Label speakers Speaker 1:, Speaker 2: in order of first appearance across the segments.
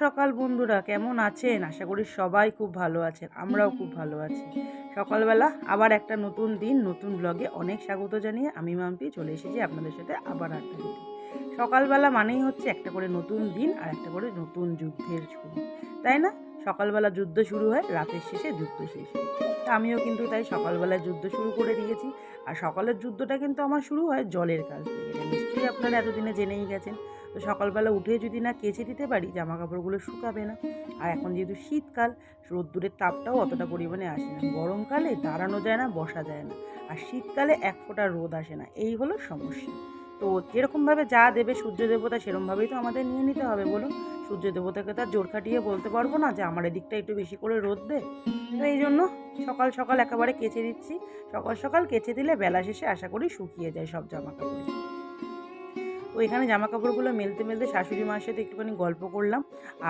Speaker 1: সকাল বন্ধুরা, কেমন আছেন? আশা করি সবাই খুব ভালো আছেন, আমরাও খুব ভালো আছি। সকালবেলা আবার একটা নতুন দিন, নতুন ব্লগে অনেক স্বাগত জানিয়ে আমি মাম্পি চলে এসেছি আপনাদের সাথে আবার আড্ডা দিতে। সকালবেলা মানেই হচ্ছে একটা করে নতুন দিন আর একটা করে নতুন যুদ্ধের শুরু, তাই না? সকালবেলা যুদ্ধ শুরু হয়, রাতের শেষে যুদ্ধ শেষ হয়। আমিও কিন্তু তাই সকালবেলা যুদ্ধ শুরু করে দিয়েছি। আর সকালের যুদ্ধটা কিন্তু আমার শুরু হয় জলের কাজ থেকে। নিশ্চয়ই আপনারা এতদিনে জেনেই গেছেন। তো সকালবেলা উঠে যদি না কেচে দিতে পারি জামা কাপড়গুলো শুকাবে না। আর এখন যেহেতু শীতকাল, রোদ্দুরের তাপটাও অতটা পরিমাণে আসে না। গরমকালে দাঁড়ানো যায় না, বসা যায় না। আর শীতকালে এক ফোঁটা রোদ আসে না। এই হলো সমস্যা। তো যেরকমভাবে যা দেবে সূর্য দেবতা সেরকমভাবেই তো আমাদের নিয়ে নিতে হবে, বলুন। সূর্য দেবতাকে তার জোর খাটিয়ে বলতে পারব না যে, আমার এদিকটা একটু বেশি করে রোদ দে। তো এই জন্য সকাল সকাল একেবারে কেচে দিচ্ছি। সকাল সকাল কেচে দিলে বেলা শেষে আশা করি শুকিয়ে যায় সব জামা কাপড় তো এখানে জামা কাপড়গুলো মেলতে মেলতে শাশুড়ি মার সাথে একটুখানি গল্প করলাম।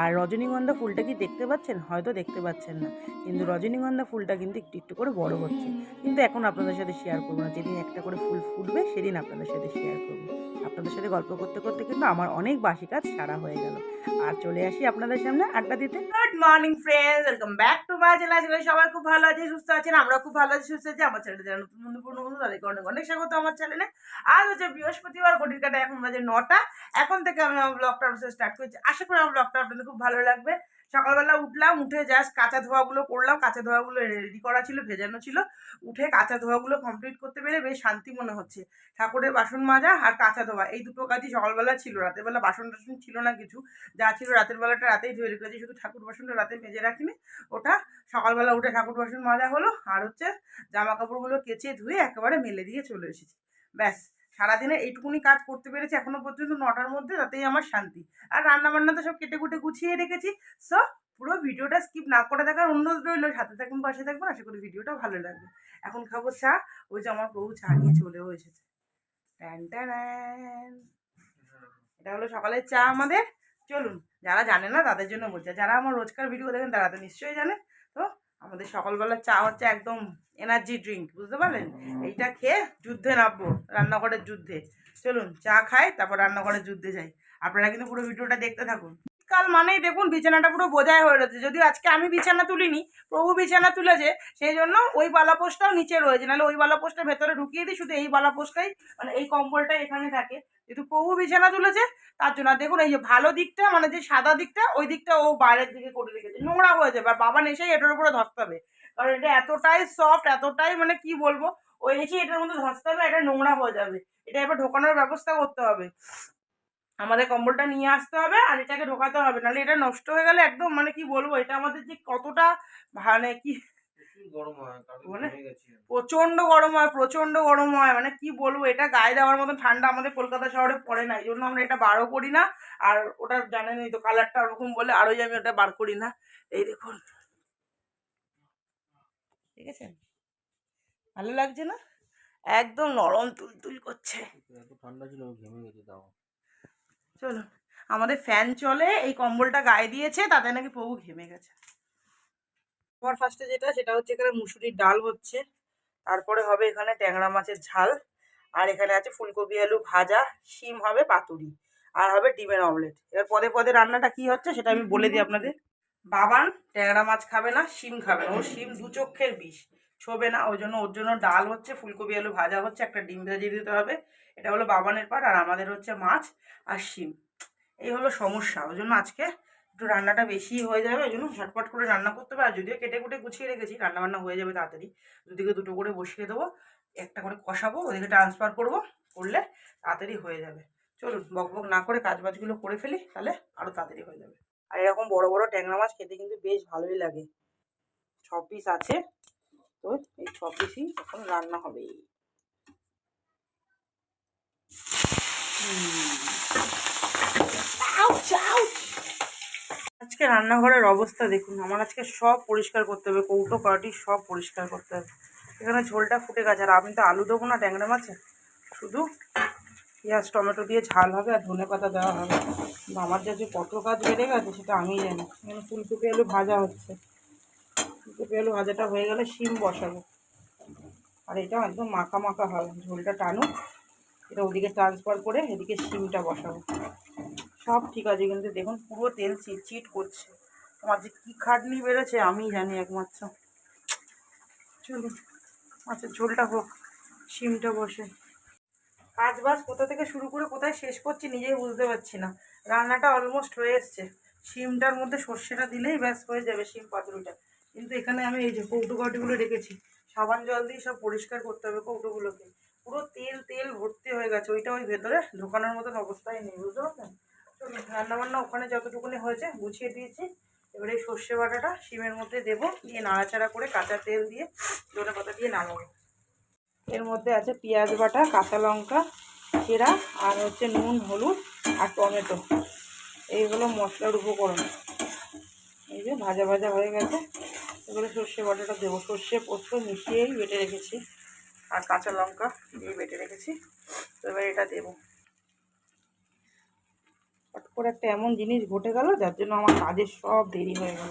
Speaker 1: আর রজনীগন্ধা ফুলটা কি দেখতে পাচ্ছেন? হয়তো দেখতে পাচ্ছেন না। কিন্তু রজনীগন্ধা ফুলটা কিন্তু একটু একটু করে বড় হচ্ছে। কিন্তু এখন আপনাদের সাথে শেয়ার করব না। যেদিন একটা করে ফুল ফুটবে, সেদিন আপনাদের সাথে শেয়ার করব। আপনাদের সাথে গল্প করতে করতে কিন্তু আমার অনেক বাসি কাজ সারা হয়ে গেল। আর চলে আসি আপনাদের সামনে আড্ডা দিতে। Good morning friends welcome back to my channel আজকে সবাই খুব ভালো আছে সুস্থ আছেন। আমরা খুব ভালো আছি, সুস্থ আছি। আমার চ্যানেলে যারা নতুন বন্ধু বন্ধু, তাদেরকে অনেক অনেক স্বাগত আমার চ্যানেলে আজ হচ্ছে বৃহস্পতিবার ঘটির কাটা এখন বাজে নটা। এখন থেকে আমি আমার ব্লগটা স্টার্ট করছি। আশা করি আমার ব্লগটা আপনাদের খুব ভালো লাগবে। সকালবেলা উঠলাম, উঠে জাস্ট কাঁচা ধোয়াগুলো করলাম। কাঁচা ধোয়াগুলো রেডি করা ছিল, ভেজানো ছিল। উঠে কাঁচা ধোয়াগুলো কমপ্লিট করতে পেরে বেশ শান্তি মনে হচ্ছে। ঠাকুরের বাসন মাজা আর কাঁচা ধোয়া। এই দুটো কাজই সকালবেলা ছিল। রাতের বেলা বাসন টাসন ছিল না কিছু। যা ছিল রাতের বেলাটা রাতেই ধুয়ে রেখেছি। শুধু ঠাকুর বাসনটা রাতে মেজে রাখিনি। ওটা সকালবেলা উঠে ঠাকুর বাসন মাজা হলো। আর হচ্ছে জামা কাপড়গুলো কেচে ধুয়ে একেবারে মেলে দিয়ে চলে এসেছি। ব্যাস। সারাদিনে এইটুকুনি কাজ করতে পেরেছি এখনও পর্যন্ত নটার মধ্যে, তাতেই আমার শান্তি। আর রান্না বান্না তো সব কেটে কুটে গুছিয়ে রেখেছি। সো পুরো ভিডিওটা স্কিপ না করে দেখার অনুরোধ রইল, সাথে থাকবেন পাশে থাকবেন আশা করি ভিডিওটা ভালো লাগবে। এখন খাব চা, ওই যে আমার প্রভু চা নিয়ে চলেও এসেছে। এটা হলো সকালের চা আমাদের। চলুন, যারা জানে না, তাদের জন্য বলছে। যারা আমার রোজকার ভিডিও দেখেন, তারা তো নিশ্চয়ই জানে। তো আমাদের সকালবেলার চা হচ্ছে একদম এনার্জি ড্রিঙ্ক বুঝতে পারলেন? এইটা খেয়ে যুদ্ধে নামবো রান্নাঘরের যুদ্ধে। চলুন চা খাই তারপর রান্নাঘরের যুদ্ধে যাই। আপনারা কিন্তু পুরো ভিডিওটা দেখতে থাকুন। কাল মানেই দেখুন বিছানাটা পুরো বোঝাই হয়ে রয়েছে যদিও আজকে আমি বিছানা তুলিনি প্রভু বিছানা তুলেছে সেই জন্য ওই বালাপোষটাও নিচে রয়েছে। নাহলে ওই বালাপোষটা ভেতরে ঢুকিয়ে দিই শুধু এই বালাপোষটাই মানে এই কম্বলটাই এখানে থাকে। যেহেতু প্রভু বিছানা তুলেছে তার জন্য। দেখুন এই যে ভালো দিকটা মানে যে সাদা দিকটা ওই দিকটা ও বাইরের দিকে করে রেখেছে। নোংরা হয়ে যাবে। আর বাবা এসেই এটার উপরে ধরতে হবে কারণ এটা এতটাই সফট এতটাই মানে কি বলব? ওই এসে এটার মধ্যে ধসতে হবে এটা নোংরা হয়ে যাবে। এটা এবার ঢোকানোর ব্যবস্থা করতে হবে। আমাদের কম্বলটা নিয়ে আসতে হবে আর এটাকে ঢোকাতে হবে। নাহলে এটা নষ্ট হয়ে গেলে একদম মানে কি বলব? এটা আমাদের যে কতটা মানে কি
Speaker 2: হয়
Speaker 1: মানে। প্রচণ্ড গরম হয় প্রচণ্ড গরম হয়। মানে কি বলব? এটা গায়ে দেওয়ার মতন ঠান্ডা আমাদের কলকাতা শহরে পড়ে না। এই জন্য আমরা এটা বারও করি না। আর ওটা জানেনই তো কালারটা ওরকম বলে আরোই আমি ওটা বার করি না। এই দেখুন। ঠিক আছে? ভালো লাগছে না? একদম নরম তুলতুল করছে।
Speaker 2: ঠান্ডা ছিল
Speaker 1: চলো আমাদের ফ্যান চলে এই কম্বলটা গায়ে দিয়েছে তাতে নাকি প্রভু ঘেমে গেছে। আমার ফার্স্টে যেটা সেটা হচ্ছে এখানে মুসুরির ডাল হচ্ছে। তারপরে হবে এখানে ট্যাংরা মাছের ঝাল। আর এখানে আছে ফুলকপি আলু ভাজা শিম হবে পাতুরি। আর হবে ডিমের অমলেট এবার পদে পদে রান্নাটা কি হচ্ছে সেটা আমি বলে দিই আপনাদের। বাবান ট্যাংরা মাছ খাবে না, শিম খাবে না। ও শিম দু চক্ষের বিষ, ছোবে না। ওই জন্য ওর জন্য ডাল হচ্ছে, ফুলকপি, আলু ভাজা হচ্ছে, একটা ডিম ভেজিয়ে দিতে হবে। এটা হলো বাবানের পাট আর আমাদের হচ্ছে মাছ আর শিম। এই হলো সমস্যা। ওই জন্য আজকে একটু রান্নাটা বেশি হয়ে যাবে, ওই জন্য ঝটপট করে রান্না করতে হবে। আর যদিও কেটে কুটে গুছিয়ে রেখেছি রান্না বান্না হয়ে যাবে তাড়াতাড়ি। দুদিকে দুটো করে বসিয়ে দেবো, একটা করে কষাবো, ওদিকে ট্রান্সফার করব, করলে তাড়াতাড়ি হয়ে যাবে। চলুন, বক বক না করে কাজ বাজগুলো করে ফেলি, তাহলে আরও তাড়াতাড়ি হয়ে যাবে। আর এরকম বড় বড় ট্যাংরা মাছ খেতে কিন্তু বেশ ভালোই লাগে। ছ পিস আছে। তো এই ছ পিসই এখন রান্না হবে। আজকে রান্নাঘরের অবস্থা দেখুন, আমার আজকে সব পরিষ্কার করতে হবে, কৌটো, কাটি সব পরিষ্কার করতে হবে। এখানে ঝোলটা ফুটে গেছে, আর আমি তো আলু দেবো না ট্যাংরা মাছে শুধু পেঁয়াজ, টমেটো দিয়ে ঝাল হবে আর ধনে পাতা দেওয়া হবে। আমার যা যে কত কাজ বেড়ে গেছে সেটা আমিই জানি। এখানে ফুলকপি, আলু ভাজা হচ্ছে। ফুলকপি, আলু ভাজাটা হয়ে গেলে শিম বসাবো। আর এটা একদম মাখা মাখা হবে। ঝোলটা টানুক। এটা ওদিকে ট্রান্সফার করে এদিকে শিমটা বসাবো। সব ঠিক আছে, কিন্তু দেখুন পুরো তেল চিটচিট করছে। আমার যে কী খাটনি বেড়েছে আমিই জানি একমাত্র। চলুন আচ্ছা ঝোলটা হোক, শিমটা বসে। কাজ বাজ কোথা থেকে শুরু করে কোথায় শেষ করছি নিজেই বুঝতে পারছি না। রান্নাটা অলমোস্ট হয়ে এসছে। শিমটার মধ্যে সর্ষেটা দিলেই ব্যাস হয়ে যাবে শিম পাতুরিটা। কিন্তু এখানে আমি এই যে কৌটো কাউটিগুলো রেখেছি, সাবান জল দিয়ে সব পরিষ্কার করতে হবে কৌটোগুলোকে। পুরো তেল তেল ভর্তি হয়ে গেছে, ওইটা ওই ভেতরে, ঢোকানোর মতন অবস্থায় নেই, বুঝতে পারছেন? চলুন, রান্নাবান্না ওখানে যতটুকুনি হয়েছে গুছিয়ে দিয়েছি। এবারে এই সর্ষে বাটাটা শিমের মধ্যে দেবো, দিয়ে নাড়াচাড়া করে কাঁচা তেল দিয়ে ধনে পাতা দিয়ে নামাবো এর মধ্যে আছে পেঁয়াজ বাটা, কাঁচা লঙ্কা চেরা আর হচ্ছে নুন, হলুদ আর টমেটো। এইগুলো মশলার উপকরণ। এই যে ভাজা ভাজা হয়ে গেছে। এগুলো সর্ষে বাটাটা দেবো। সর্ষে পোস্ত মিশিয়েই বেটে রেখেছি। আর কাঁচা লঙ্কা দিয়ে বেটে রেখেছি। তো এবার এটা দেবো। হট করে একটা এমন জিনিস ঘটে গেল, যার জন্য আমার কাজের সব দেরি হয়ে গেল।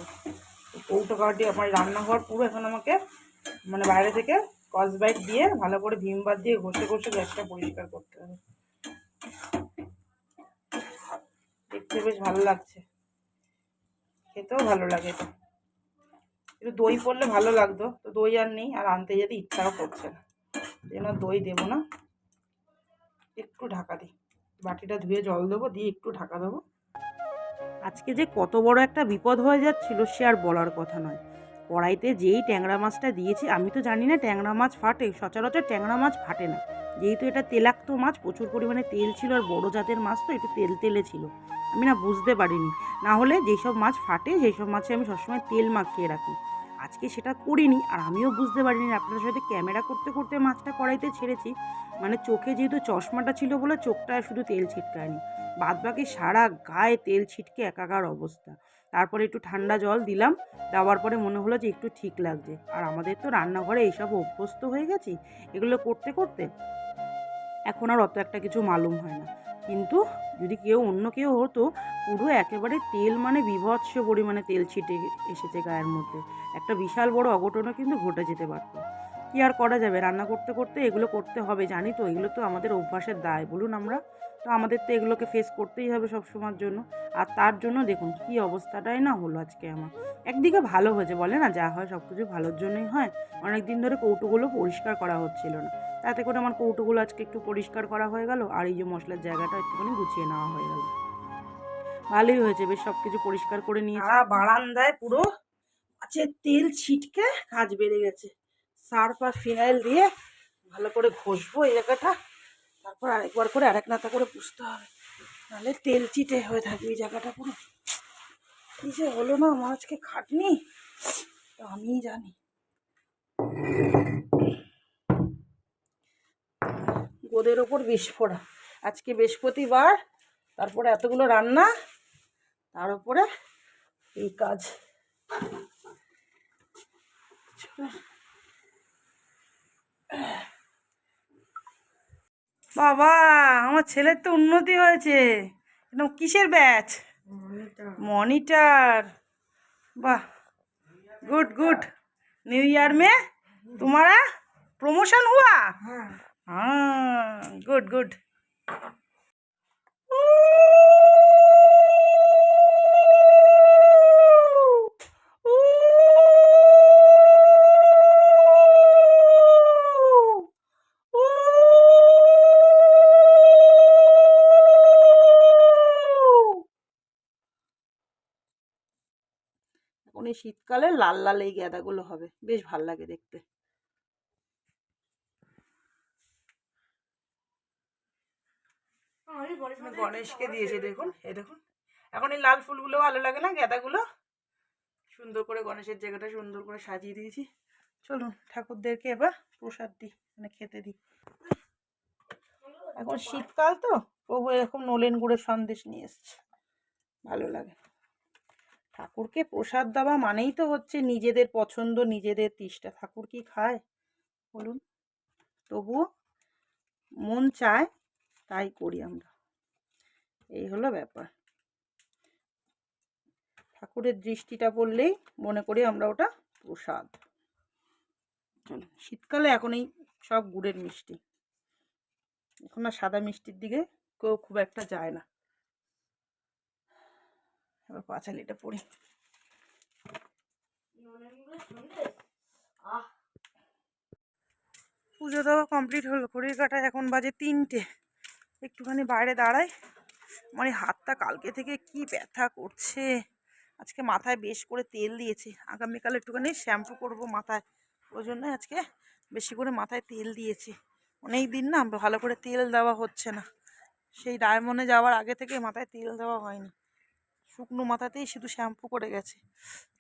Speaker 1: কৌটো কাটি আমার রান্নাঘর পুরো এখন আমাকে মানে বাইরে থেকে কসবাইট দিয়ে ভালো করে ভিমবার দিয়ে ঘষে ঘষে গ্যাসটা পরিষ্কার করতে হবে। দেখতে বেশ ভালো লাগছে। খেতেও ভালো লাগে এটা। একটু দই পড়লে ভালো লাগতো। তো দই আর নেই, আর আনতে যেতে ইচ্ছাও করছে না। যেন দই দেবো না। একটু ঢাকা দিই। বাটিটা ধুয়ে জল দেবো, দিয়ে একটু ঢাকা দেবো। আজকে যে কত বড় একটা বিপদ হয়ে যাচ্ছিল সে আর বলার কথা নয়। কড়াইতে যেই ট্যাংরা মাছটা দিয়েছি, আমি তো জানি না ট্যাংরা মাছ ফাটে, সচরাচর ট্যাংরা মাছ ফাটে না। যেহেতু এটা তেলাক্ত মাছ, প্রচুর পরিমাণে তেল ছিল আর বড় জাতের মাছ তো, একটু তেল তেলে ছিল। আমি না বুঝতে পারিনি। না হলে যেসব মাছ ফাটে সেই সব মাছে আমি সবসময় তেল মাখিয়ে রাখি। আজকে সেটা করিনি আর আমিও বুঝতে পারিনি আপনাদের সাথে ক্যামেরা করতে করতে মাছটা কড়াইতে ছেড়েছি। মানে চোখে যেহেতু চশমাটা ছিল বলে চোখটা শুধু তেল ছিটকায়নি। বাদ বাকি সারা গায়ে তেল ছিটকে একাকার অবস্থা। তারপরে একটু ঠান্ডা জল দিলাম, দেওয়ার পরে মনে হলো যে একটু ঠিক লাগছে। আর আমাদের তো রান্নাঘরে এইসব অভ্যস্ত হয়ে গেছি, এগুলো করতে করতে এখন আর অত একটা কিছু মালুম হয় না। কিন্তু যদি কেউ অন্য কেউ হতো, পুরো একেবারে তেল মানে বিভৎস পরিমাণে তেল ছিটে এসেছে গায়ের মধ্যে। একটা বিশাল বড় অঘটনও কিন্তু ঘটে যেতে পারতো। কি আর করা যাবে? রান্না করতে করতে এগুলো করতে হবে, জানি তো, এগুলো তো আমাদের অভ্যাসের দায়। বলুন আমরা। তো আমাদের তো এগুলোকে ফেস করতেই হবে সব সময়ের জন্য। আর তার জন্য দেখুন কি অবস্থাটাই না হলো আজকে আমার। একদিকে ভালো হয়েছে, বলে না যা হয় সব কিছু ভালোর জন্যই হয়। অনেক দিন ধরে কৌটোগুলো পরিষ্কার করা হচ্ছিল না। তাতে করে আমার কৌটোগুলো আজকে একটু পরিষ্কার করা হয়ে গেল, আর এই যে মশলার জায়গাটা একটুখানি গুছিয়ে নেওয়া হয়ে গেল। ভালোই হয়েছে, বেশ সব কিছু পরিষ্কার করে নিয়ে বারান্দায় পুরো আছে তেল ছিটকে কাজ বেড়ে গেছে। সার্ফ আর ফিনাইল দিয়ে ভালো করে ঘষবো এই জায়গাটা। তারপর আরেকবার করে আরেক নাতা করে পুষতে হবে। নাহলে তেল চিটে হয়ে থাকবে এই জায়গাটা পুরো। কি যে হলো না, আমার আজকে খাটনি? তো আমিই জানি। গোদের ওপর বিস্ফোরা আজকে বৃহস্পতিবার, তারপরে এতগুলো রান্না, তার উপরে এই কাজ। বাবা আমার ছেলের তো উন্নতি হয়েছে একদম কিসের ব্যাচ मॉनिटर वाह गुड गुड न्यू ईयर में तुम्हारा प्रमोशन हुआ हाँ गुड गुड এই শীতকালে লাল লাল এই গাঁদাগুলো হবে। বেশ ভালো লাগে দেখতে। গণেশকে দিয়েছে দেখুন এই দেখুন। এখন এই লাল ফুলগুলো ভালো লাগে না গাঁদাগুলো? সুন্দর করে গণেশের জায়গাটা সুন্দর করে সাজিয়ে দিয়েছি। চলুন ঠাকুরদেরকে এবার প্রসাদ দিই মানে খেতে দিই। এখন শীতকাল তো প্রভু এরকম নলেন গুড়ের সন্দেশ নিয়ে এসছে। ভালো লাগে। ঠাকুরকে প্রসাদ দেওয়া মানেই তো হচ্ছে নিজেদের পছন্দ, নিজেদের তিষ্টা। ঠাকুর কি খায়? বলুন। তবুও মন চায় তাই করি আমরা। এই হলো ব্যাপার। ঠাকুরের দৃষ্টিটা পড়লেই মনে করি আমরা ওটা প্রসাদ। চলুন, শীতকালে এখন এই সব গুড়ের মিষ্টি। এখন আর সাদা মিষ্টির দিকে কেউ খুব একটা যায় না। এবার পাঁচালিটা পড়ি। পুজো দেওয়া কমপ্লিট হলো ঘড়ির কাটায় এখন বাজে তিনটে। একটুখানি বাইরে দাঁড়াই। আমার এই হাতটা কালকে থেকে কি ব্যথা করছে। আজকে মাথায় বেশ করে তেল দিয়েছি। আগামীকাল একটুখানি শ্যাম্পু করব মাথায়। ওই জন্য আজকে বেশি করে মাথায় তেল দিয়েছি। অনেক দিন না ভালো করে তেল দেওয়া হচ্ছে না। সেই ডায়মন্ডে যাওয়ার আগে থেকে মাথায় তেল দেওয়া হয়নি। শুকনো মাথাতেই শুধু শ্যাম্পু করে গেছে।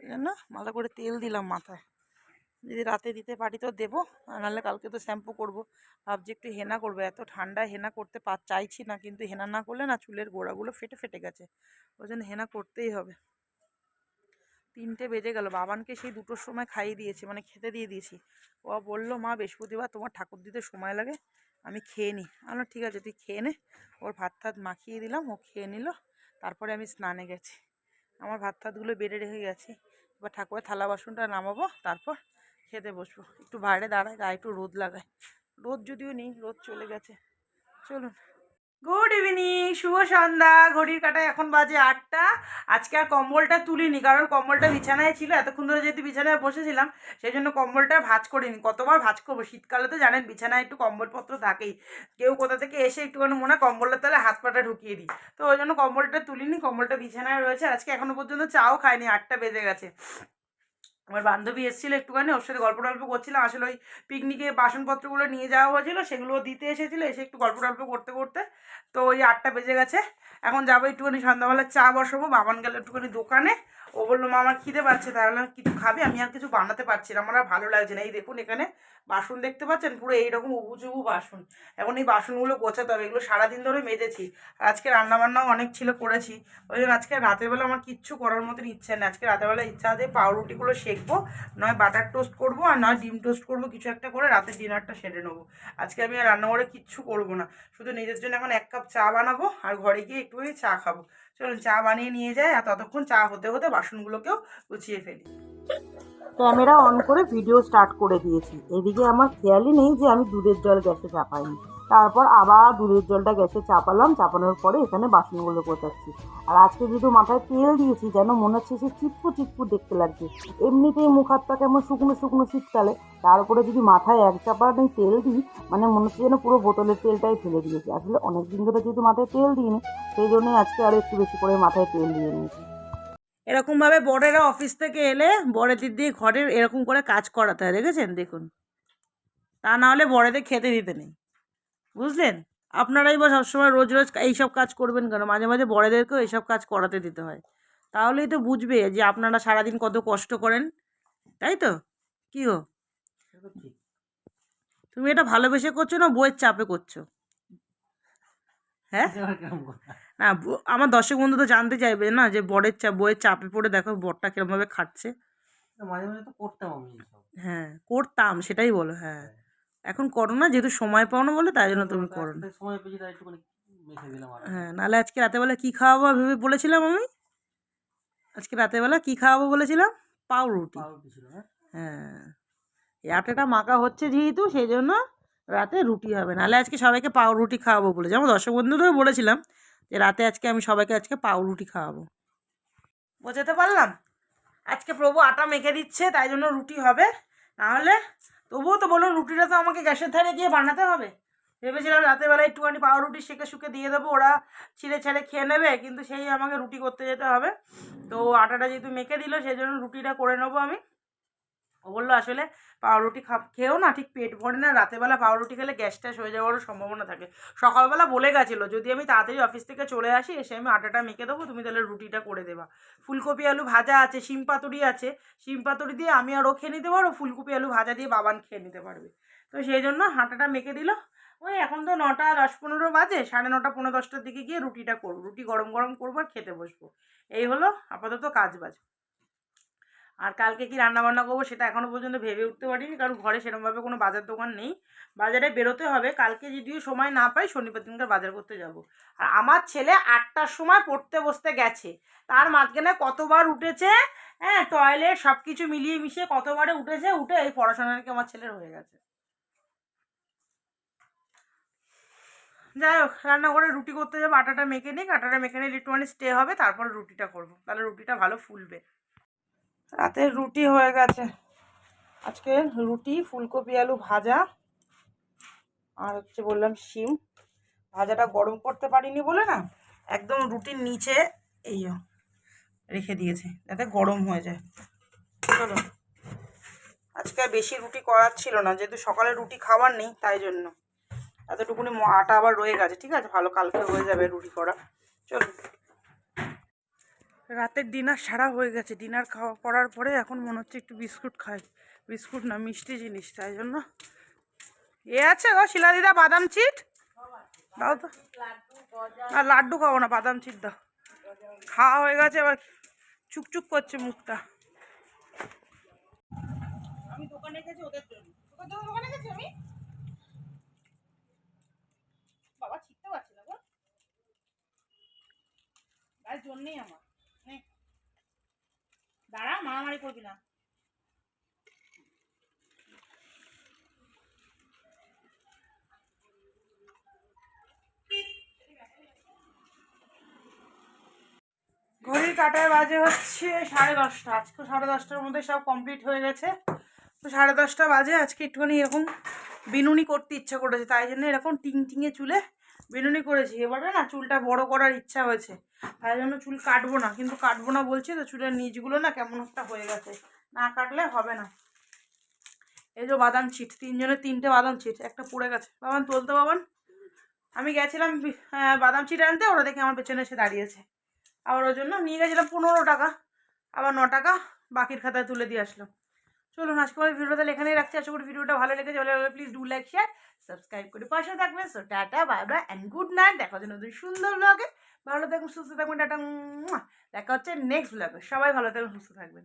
Speaker 1: এই জন্য ভালো করে তেল দিলাম মাথায়। যদি রাতে দিতে পারি তো দেবো নাহলে কালকে তো শ্যাম্পু করব। ভাবছি একটু হেনা করব। এত ঠান্ডায় হেনা করতে পা চাইছি না, কিন্তু হেনা না করলে না চুলের গোড়াগুলো ফেটে ফেটে গেছে। ওই জন্য হেনা করতেই হবে। তিনটে বেজে গেল। বাবানকে সেই দুটোর সময় খাইয়ে দিয়েছি মানে খেতে দিয়ে দিয়েছি। ও বলল, মা, বৃহস্পতিবার তোমার ঠাকুর দিতে সময় লাগে, আমি খেয়ে নিই। আমি ঠিক আছে, তুই খেয়ে নে। ওর ভাত টাত মাখিয়ে দিলাম, ও খেয়ে নিল। তারপরে আমি স্নানে গেছি। আমার ভাত ভাতগুলো বেড়ে রেখে গেছি। এবার ঠাকুরের থালা বাসনটা নামাবো, তারপর খেতে বসবো। একটু বাইরে দাঁড়ায় গায়ে একটু রোদ লাগায় রোদ যদিও নেই, রোদ চলে গেছে। চলুন। গুড ইভিনিং শুভ সন্ধ্যা। ঘড়ির কাটায় এখন বাজে আটটা। আজকে আর কম্বলটা তুলিনি, কারণ কম্বলটা বিছানায় ছিল, এতক্ষণ ধরে যেহেতু বিছানায় বসেছিলাম সেই জন্য কম্বলটা ভাঁজ করিনি। কতবার ভাঁজ করব? শীতকালে তো জানেন, বিছানায় একটু কম্বলপত্র থাকেই। কেউ কোথা থেকে এসে একটুখানি মনে হয় কম্বলের তলে হাত পাটা ঢুকিয়ে দিই। তো ওই জন্য কম্বলটা তুলিনি, কম্বলটা বিছানায় রয়েছে। আজকে এখনও পর্যন্ত চাও খায়নি আটটা বেজে গেছে। আমার বান্ধবী এসেছিল একটুখানি, ওর সাথে গল্প টল্প করছিলাম। আসলে ওই পিকনিকে বাসনপত্রগুলো নিয়ে যাওয়া হয়েছিল সেগুলো দিতে এসেছিল, এসে একটু গল্প টল্প করতে করতে। তো ওই আটটা বেজে গেছে, এখন যাব একটুখানি সন্ধ্যাবেলা চা বসাবো, বাবান গেলে একটুখানি দোকানে। ও বলল, মা, আমার খিদে পাচ্ছে, তাহলে কিছু খাবি? আমি আর কিছু বানাতে পারছি না, আমার আর ভালো লাগছে না। এই দেখুন, এখানে বাসন দেখতে পাচ্ছেন? পুরো এইরকম উবুচুবু বাসন। এখন এই বাসনগুলো গোছাতে হবে, এগুলো সারাদিন ধরে মেজেছি। আর আজকে রান্নাবান্নাও অনেক ছিল, করেছি। ওই জন্য আজকে রাতের বেলা আমার কিচ্ছু করার মতন ইচ্ছে নেই। আজকে রাতের বেলা ইচ্ছা আছে পাউরুটিগুলো শেখবো নয় বাটার টোস্ট করব, আর নয় ডিম টোস্ট করব, কিছু একটা করে রাতের ডিনারটা সেরে নেব। আজকে আমি আর রান্নাঘরে কিচ্ছু করব না। শুধু নিজের জন্য এখন এক কাপ চা বানাবো, আর ঘরে গিয়ে একটুখানি চা খাব। চলুন চা বানিয়ে নিয়ে যাই আর ততক্ষণ চা হতে হতে বাসনগুলোকেও গুছিয়ে ফেলি। ক্যামেরা অন করে ভিডিও স্টার্ট করে দিয়েছি। এদিকে আমার খেয়ালই নেই যে আমি দুধের জল গ্যাসে চাপাইনি। তারপর আবার দুধের জলটা গ্যাসে চাপালাম, চাপানোর পরে এখানে বাসনগুলো গোছাচ্ছি। আর আজকে যেহেতু মাথায় তেল দিয়েছি, যেন মনে হচ্ছে সে চিটপু চিটপু দেখতে লাগছে। এমনিতেই মুখ হাতটা কেমন শুকনো শুকনো শীতকালে। তার উপরে যদি মাথায় এক চাপা নেই তেল দিই মানে মনে হচ্ছে যেন পুরো বোতলের তেলটাই ফেলে দিয়েছি। আসলে অনেক দিন ধরে যেহেতু মাথায় তেল দিইনি, সেই জন্যই আজকে আরও একটু বেশি করে মাথায় তেল দিয়ে নিয়েছি। এরকমভাবে বড়েরা অফিস থেকে এলে বড়েদের দিয়ে ঘরের এরকম করে কাজ করাতে হয়, দেখেছেন? দেখুন। তা না হলে বড়েদের খেতে দিতে নেই। বুঝলেন? আপনারাই বা সবসময় রোজ রোজ এইসব কাজ করবেন কেন? মাঝে মাঝে বড়েদেরকেও এইসব কাজ করাতে দিতে হয়। তাহলেই তো বুঝবে যে আপনারা সারাদিন কত কষ্ট করেন তাই তো? কী গো? তুমি এটা ভালোবেসে করছ না বইয়ের চাপে করছ? হ্যাঁ? না আমার দর্শক বন্ধু তো জানতে চাইবে না যে বরের চাপ বইয়ের চাপে পড়ে দেখো বরটা কিরমভাবে খাটছে।
Speaker 2: মাঝে মাঝে তো করতাম আমি
Speaker 1: হ্যাঁ করতাম সেটাই বলো হ্যাঁ। এখন করো না যেহেতু সময় পাও না বলে তাই জন্য তুমি করো না
Speaker 2: সময় পেয়েছি তাই একটুখানি মেখে দিলাম
Speaker 1: হ্যাঁ নাহলে আজকে রাতেবেলা কী খাওয়াবো ভেবে বলেছিলাম আমি? আজকে রাতেবেলা কী খাওয়াবো বলেছিলাম? পাউরুটি।
Speaker 2: হ্যাঁ?
Speaker 1: হ্যাঁ। এই আটাটা মাখা হচ্ছে যেহেতু সেই জন্য রাতে রুটি হবে। নাহলে আজকে সবাইকে পাউরুটি খাওয়াবো বলে। যেমন দর্শক বন্ধুদেরও বলেছিলাম যে রাতে আজকে আমি সবাইকে আজকে পাউরুটি খাওয়াবো। বোঝাতে পারলাম? আজকে প্রভু আটা মেখে দিচ্ছে তাই জন্য রুটি হবে। নাহলে তবুও তো বলুন রুটিটা তো আমাকে গ্যাসের ধারে গিয়ে বানাতে হবে। ভেবেছিলাম রাতের বেলা একটুখানি পাউরুটি, সেকে শুকে দিয়ে দেবো, ওরা ছিঁড়ে ছেড়ে খেয়ে নেবে, কিন্তু সেই আমাকে রুটি করতে যেতে হবে। তো আটাটা যেহেতু মেখে দিল, সেই জন্য রুটিটা করে নেব আমি। ও বলল, আসলে পাউরুটি খা খেয়েও না, ঠিক পেট ভরে না রাতেরবেলা পাউরুটি খেলে গ্যাস ট্যাস হয়ে যাওয়ারও সম্ভাবনা থাকে। সকালবেলা বলে গেছিল, যদি আমি তাড়াতাড়ি অফিস থেকে চলে আসি, এসে আমি আটাটা মেখে দেবো, তুমি তাহলে রুটিটা করে দেবা। ফুলকপি, আলু ভাজা আছে, শিম পাতুরি আছে, শিম পাতুরি দিয়ে আমি আর ও খেয়ে নিতে পারব, ফুলকপি, আলু ভাজা দিয়ে বাবান খেয়ে নিতে পারবে। তো সেই জন্য আটাটা মেখে দিল। ওই এখন তো নটা দশ পনেরো বাজে, সাড়ে নটা পনেরো দশটার দিকে গিয়ে রুটিটা করব, রুটি গরম গরম করব আর খেতে বসবো। এই হলো আপাতত কাজ বাজ আর কালকে কি রান্না বান্না করব সেটা এখনও পর্যন্ত ভেবে উঠতে পারিনি, কারণ ঘরে সেরকমভাবে কোনো বাজার দোকান নেই। বাজারে বেরোতে হবে, কালকে যদিও সময় না পাই শনিবার দিনকার বাজার করতে যাব। আর আমার ছেলে আটটার সময় পড়তে বসতে গেছে, তার মাঝখানে কতবার উঠেছে হ্যাঁ টয়লেট সব কিছু মিলিয়ে মিশিয়ে কতবারে উঠেছে, উঠে এই পড়াশোনা নাকি আমার ছেলের হয়ে গেছে। যাই হোক রান্না করে রুটি করতে যাব, আটাটা মেখে নিক, আটাটা মেখে নিলে একটুখানি স্টে হবে, তারপরে রুটিটা করব। তাহলে রুটিটা ভালো ফুলবে। রাতের রুটি হয়ে গেছে। আজকে রুটি, ফুলকপি, আলু ভাজা, আর হচ্ছে বললাম শিম। ভাজাটা গরম করতে পারিনি বলে না, একদম রুটির নিচে এই রেখে দিয়েছে, যাতে গরম হয়ে যায়। চলো। আজকে বেশি রুটি করার ছিল না, যেহেতু সকালে রুটি খাবার নেই, তাই জন্য। এতটুকুনি আটা আবার রয়ে গেছে, ঠিক আছে? ভালো কালকে হয়ে যাবে রুটি করা। চলো। রাতের ডিনার সারা হয়ে গেছে। ডিনার খাওয়া করার পরে এখন মনে হচ্ছে একটু বিস্কুট খাই। বিস্কুট না, মিষ্টি জিনিস, তাই জন্য। এ আছে গো শিলা দিদা, বাদাম চিট দাও তো। আর লাড্ডু খাব না, বাদাম চিট দাও। খাওয়া হয়ে গেছে, এবার চুকচুক করছে মুখটা। বাবা ছিটতে পারছি না গো। গায়ের জন্যেই আমার। দাঁড়া, মারামারি করবি না। ঘড়ির কাটায় বাজে হচ্ছে সাড়ে দশটা। আজকে সাড়ে দশটার মধ্যে সব কমপ্লিট হয়ে গেছে। তো সাড়ে দশটা বাজে, আজকে একটুখানি এরকম বিনুনি করতে ইচ্ছা করেছে, তাই জন্য এরকম টিং টিঙে চুলে বিনুনি করেছি। এবারে না চুলটা বড় করার ইচ্ছা হয়েছে। তাই জন্য চুল কাটবো না। কিন্তু কাটবো না বলছি তো, চুলের নিচগুলো না কেমন একটা হয়ে গেছে। না কাটলে হবে না। এই যে বাদাম ছিট, তিনজনের তিনটে বাদাম ছিট, একটা পড়ে গেছে। বাবান তুলতে বাবান। আমি গেছিলাম বাদাম ছিট আনতে, ওরা দেখে আমার পেছনে এসে দাঁড়িয়েছে। আবার ওর জন্য নিয়ে গেছিলাম পনেরো টাকা। আবার ন টাকা বাকির খাতায় তুলে দিয়ে আসলাম। চলুন আজকে আমার ভিডিও তাহলে এখানেই রাখছি। আশা করি ভিডিওটা ভালো লেগেছে, ভালো লাগলে please do like share subscribe করে পাশে থাকবেন। So tata bye bye and good night দেখা হচ্ছে নতুন সুন্দর ব্লগে ভালো থাকুন, সুস্থ থাকবেন টাটা। দেখা হচ্ছে নেক্সট ব্লগে সবাই ভালো থাকবেন সুস্থ থাকবেন।